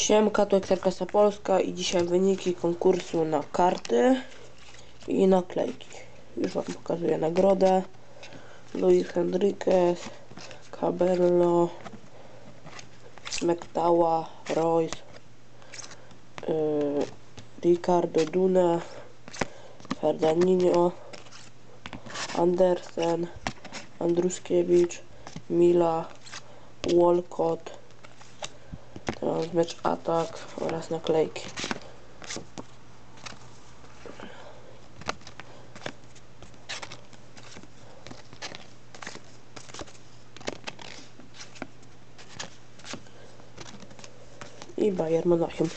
Siemka, to Eksterklasa Polska i dzisiaj wyniki konkursu na karty i naklejki. Już Wam pokazuję nagrodę. Luis Henriquez, Cabello, Smektała, Royce, yy, Ricardo Dune, Fernandinho, Andersen, Andruskiewicz, Mila, Walcott, mecz atak oraz naklejki. I Bayern Monachium.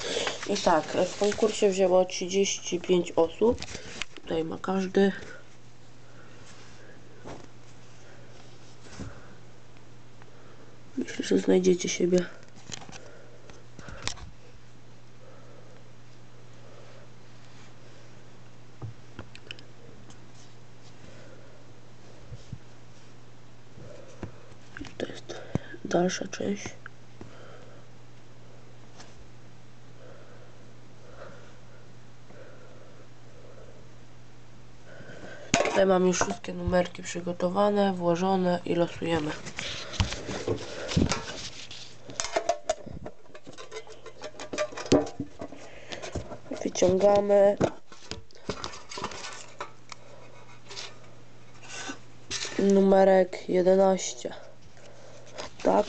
I tak, w konkursie wzięło 35 osób. Tutaj ma każdy. Myślę, że znajdziecie siebie. Jest dalsza część. Tutaj mam już wszystkie numerki przygotowane, włożone i losujemy. Wyciągamy. Numerek 11. Tak.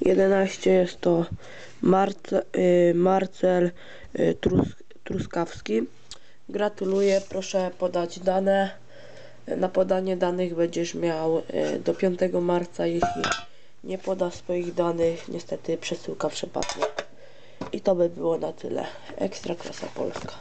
11 jest to Marce, y, Marcel y, Trus, Truskawski. Gratuluję, proszę podać dane. Na podanie danych będziesz miał y, do 5 marca. Jeśli nie poda swoich danych, niestety przesyłka przepadnie. I to by było na tyle. Ekstra klasa polska.